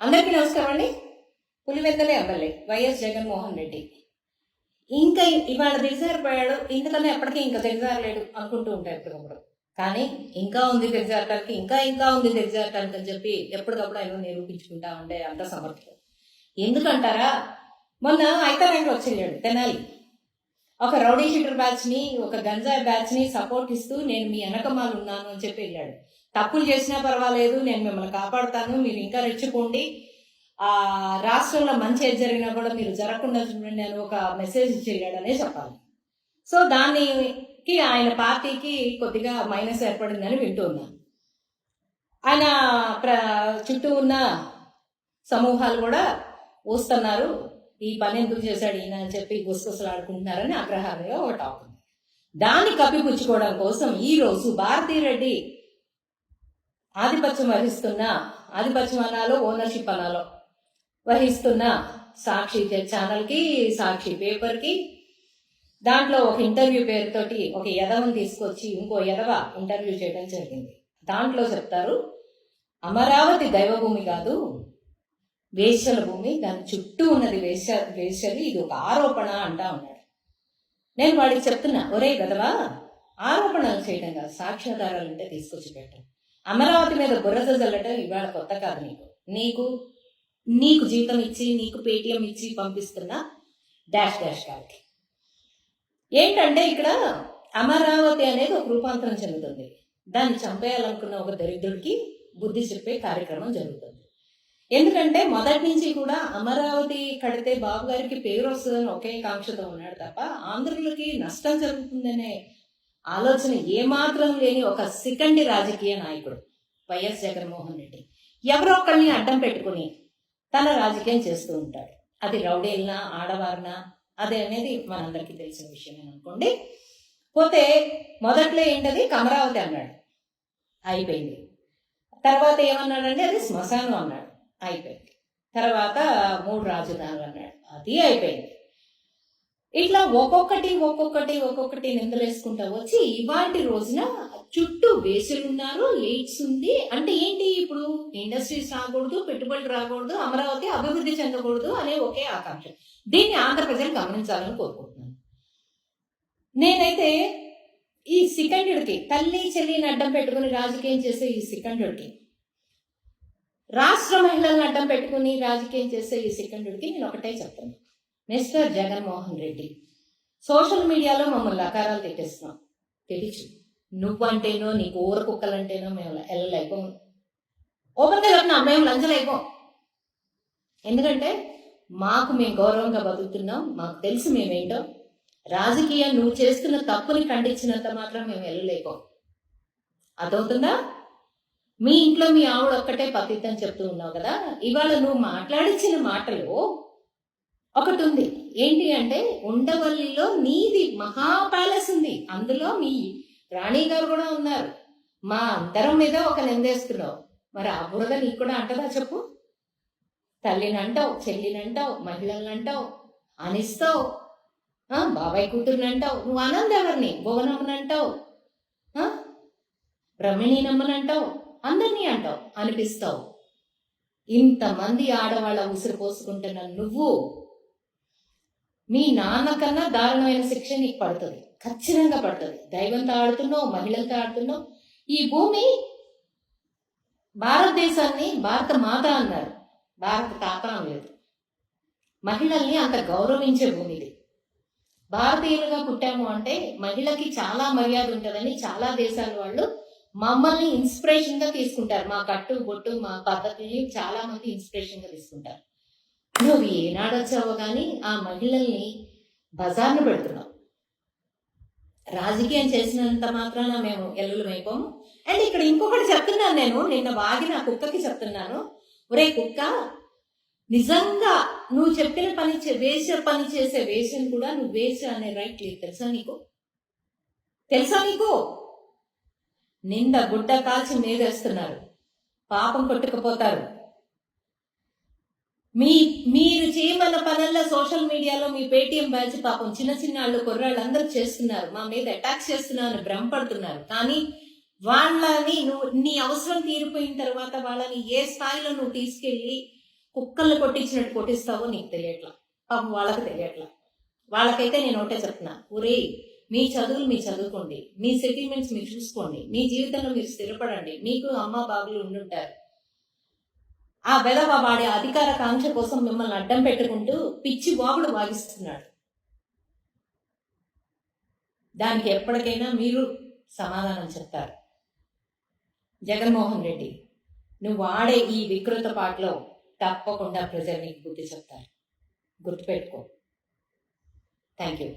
అందరికీ నమస్కారం అండి. పులివెందలే అవ్వలే వైఎస్ జగన్మోహన్ రెడ్డి. ఇంకా ఇవాళ తెలిసారిపోయాడు ఇంతకన్నా ఎప్పటికీ ఇంకా తెలిసారలేడు అనుకుంటూ ఉంటారు ఇప్పుడు కానీ ఇంకా ఉంది తెలిసారటానికి ఇంకా ఇంకా ఉంది తెలిసారటానికి అని చెప్పి ఎప్పటికప్పుడు ఆయన నిరూపించుకుంటా ఉండే అంత సమర్థుడు. ఎందుకంటారా? మొన్న ఐతారాయణ వచ్చేళ్ళాడు తెనాలి. ఒక రౌడీ షీటర్ బ్యాచ్ని ఒక గంజాయి బ్యాచ్ని సపోర్ట్ ఇస్తూ నేను మీ వెనకమాలు ఉన్నాను అని చెప్పి వెళ్ళాడు. తప్పులు చేసినా పర్వాలేదు నేను మిమ్మల్ని కాపాడుతాను మీరు ఇంకా రెచ్చుకోండి ఆ రాష్ట్రంలో మంచి ఏది జరిగినా కూడా మీరు జరగకుండా చూడండి అని ఒక మెసేజ్ చేయడనే చెప్పాలి. సో దానికి ఆయన పార్టీకి కొద్దిగా మైనస్ ఏర్పడిందని వింటున్నాను ఆయన ప్ర చుట్టూ ఉన్న సమూహాలు కూడా వస్తున్నారు. ఈ పని ఎందుకు చేశాడు ఈయన అని చెప్పి గుసగుసలాడుకుంటున్నారని అగ్రహారంగా ఒక టాక్ ఉంది దాన్ని కప్పిపుచ్చుకోవడం కోసం ఈరోజు భారతీ రెడ్డి ఆధిపత్యం వహిస్తున్న ఆధిపత్యం అనాలో ఓనర్షిప్ అనాలో వహిస్తున్న సాక్షి ఛానల్కి సాక్షి పేపర్కి దాంట్లో ఒక ఇంటర్వ్యూ పేరుతోటి ఒక యదవని తీసుకొచ్చి ఇంకో యదవ ఇంటర్వ్యూ చేయడం జరిగింది. దాంట్లో చెప్తారు అమరావతి దైవభూమి కాదు వేశ్యల భూమి దాని చుట్టూ ఉన్నది వేశ్య వేశ్యలు ఇది ఒక ఆరోపణ అంటా ఉన్నాడు. నేను వాడికి చెప్తున్నా ఒరే గదవా ఆరోపణలు చేయడం కాదు సాక్ష్యాధారాలు ఉంటే తీసుకొచ్చి పెట్టాను అమరావతి మీద బుర్రద జల్లటం ఇవాళ కొత్త కాదు నీకు. నీకు నీకు జీతం ఇచ్చి నీకు పేటిఎం ఇచ్చి పంపిస్తున్న డాష్ డాష్ గారికి. ఏంటంటే ఇక్కడ అమరావతి అనేది ఒక రూపాంతరం చెందుతుంది. దాన్ని చంపేయాలనుకున్న ఒక దరిద్రుడికి బుద్ధి చెప్పే కార్యక్రమం జరుగుతుంది. ఎందుకంటే మొదటి నుంచి కూడా అమరావతి కడితే బాబు గారికి పేరు వస్తుందని ఒకే కాంక్షతో ఉన్నాడు తప్ప ఆంధ్రులకి నష్టం జరుగుతుందనే ఆలోచన ఏమాత్రం లేని ఒక సికండి రాజకీయ నాయకుడు వైఎస్ జగన్మోహన్ రెడ్డి. ఎవరో ఒకరిని అడ్డం పెట్టుకుని తన రాజకీయం చేస్తూ ఉంటాడు. అది రౌడీలనా ఆడవారినా అదే అనేది మనందరికీ తెలిసిన విషయం అనుకోండి. పోతే మొదట్లో ఏంటది? కమరావతి అన్నాడు. అయిపోయింది. తర్వాత ఏమన్నాడంటే అది శ్మశానం అన్నాడు. అయిపోయింది. తర్వాత మూడు రాజధానులు అన్నాడు. అది అయిపోయింది. ఇట్లా ఒక్కొక్కటి ఒక్కొక్కటి ఒక్కొక్కటి నిందలేసుకుంటా వచ్చి ఇవాటి రోజున చుట్టూ వేసులు ఉన్నారు ఎయిడ్స్ ఉంది. అంటే ఏంటి ఇప్పుడు? ఇండస్ట్రీస్ రాకూడదు పెట్టుబడులు రాకూడదు అమరావతి అభివృద్ధి చెందకూడదు అనే ఒకే ఆకాంక్ష. దీన్ని ఆంధ్ర ప్రజలు గమనించాలని కోరుకుంటున్నాను. నేనైతే ఈ సికండుడికి తల్లి చెల్లిని అడ్డం పెట్టుకుని రాజకీయం చేసే ఈ సికండుడికి రాష్ట్ర మహిళలను అడ్డం పెట్టుకుని రాజకీయం చేసే ఈ సికండుడికి నేను ఒకటే చెప్తాను మిస్టర్ జగన్మోహన్ రెడ్డి సోషల్ మీడియాలో మమ్మల్ని అకారాలు తిట్టిస్తున్నాం. తెలియచ్చు నువ్వంటేనో నీకు ఊర కుక్కలంటేనో మేము వెళ్ళలేకపోం ఓపెన్గా కదా మేము లంచలేకపోం ఎందుకంటే మాకు మేము గౌరవంగా బతుకుతున్నాం మాకు తెలుసు మేమేంటో. రాజకీయం నువ్వు చేస్తున్న తప్పుని ఖండించినంత మాత్రం మేము వెళ్ళలేకో అదవుతుందా మీ ఇంట్లో మీ ఆవిడ ఒక్కటే పతిత్ చెప్తూ ఉన్నావు కదా? ఇవాళ నువ్వు మాట్లాడించిన మాటలు ఒకటి ఉంది ఏంటి అంటే ఉండవల్లిలో నీది మహా ప్యాలెస్ ఉంది. అందులో మీ రాణి గారు కూడా ఉన్నారు. మా అందరం మీద ఒక నిందేస్తున్నావు మరి ఆ బురద నీకు కూడా అంటదా చెప్పు? తల్లిని అంటావు చెల్లిని అంటావు మహిళలను అంటావు అనిస్తావు బాబాయ్ కూతుర్ని అంటావు నువ్వు ఆనంద్ ఎవరిని? భువనమ్మని అంటావు బ్రహ్మిణీనమ్మని అంటావు అందరినీ అంటావు. అనిపిస్తావు. ఇంతమంది ఆడవాళ్ళ ఉసిరు పోసుకుంటున్న నువ్వు మీ నాన్న కన్నా దారుణమైన శిక్ష నీకు పడుతుంది. ఖచ్చితంగా పడుతుంది. దైవంతో ఆడుతున్నావు మహిళలతో ఆడుతున్నావు. ఈ భూమి భారతదేశాన్ని భారత మాత అన్నారు. భారత తాత అనలేదు. మహిళల్ని అంత గౌరవించే భూమి ఇది. భారతీయులుగా పుట్టాము అంటే మహిళకి చాలా మర్యాద ఉంటుందని చాలా దేశాల వాళ్ళు మమ్మల్ని ఇన్స్పిరేషన్గా తీసుకుంటారు. మా కట్టు బొట్టు మా పద్ధతిని చాలా మంది ఇన్స్పిరేషన్గా తీసుకుంటారు. నువ్వు ఏనాడు వచ్చావో కానీ ఆ మహిళల్ని బజార్ను పెడుతున్నావు రాజకీయం చేసినంత మాత్రాన మేము ఎల్లులమైపోము అండ్ ఇక్కడ ఇంకొకటి చెప్తున్నాను నేను నిన్న వాగి నా కుక్కకి చెప్తున్నాను. ఒరే కుక్క నిజంగా నువ్వు చెప్పిన పని చే- వేష పని చేసే వేషం కూడా నువ్వు వేష అనే రైట్ లేదు. తెలుసా నీకు? తెలుసా నీకు? నిండా గుడ్డ కాల్చి మీదేస్తున్నారు పాపం కొట్టుకుపోతారు. మీ మీరు చేయమన్న పనుల్లో సోషల్ మీడియాలో మీ పేటిఎం బ్యాచ్ పాపం చిన్న చిన్న వాళ్ళు కుర్రాళ్ళు అందరూ చేస్తున్నారు. మా మీద అటాక్ చేస్తున్నారు అని భ్రమపడుతున్నారు కానీ వాళ్ళని నువ్వు నీ అవసరం తీరిపోయిన తర్వాత వాళ్ళని ఏ స్థాయిలో నువ్వు తీసుకెళ్ళి కుక్కల్ని కొట్టించినట్టు కొట్టిస్తావో నీకు తెలియట్లా. పాపం వాళ్ళకి తెలియట్లా. వాళ్ళకైతే నేను ఒకటే చెప్తున్నా. ఒరే మీ చదువులు మీరు చదువుకోండి. మీ సెటిల్మెంట్స్ మీరు చూసుకోండి. మీ జీవితంలో మీరు స్థిరపడండి. మీకు అమ్మ బాబులు ఉండుంటారు. ఆ వెధవ వాడి అధికార కాంక్ష కోసం మిమ్మల్ని అడ్డం పెట్టుకుంటూ పిచ్చి బాబుడు వాగిస్తున్నాడు. దానికి ఎప్పటికైనా మీరు సమాధానం చెప్తారు. జగన్మోహన్ రెడ్డి నువ్వు ఆడే ఈ వికృత పాటలో తప్పకుండా ప్రజలు నీకు బుద్ధి చెప్తారు. గుర్తుపెట్టుకో. Thank you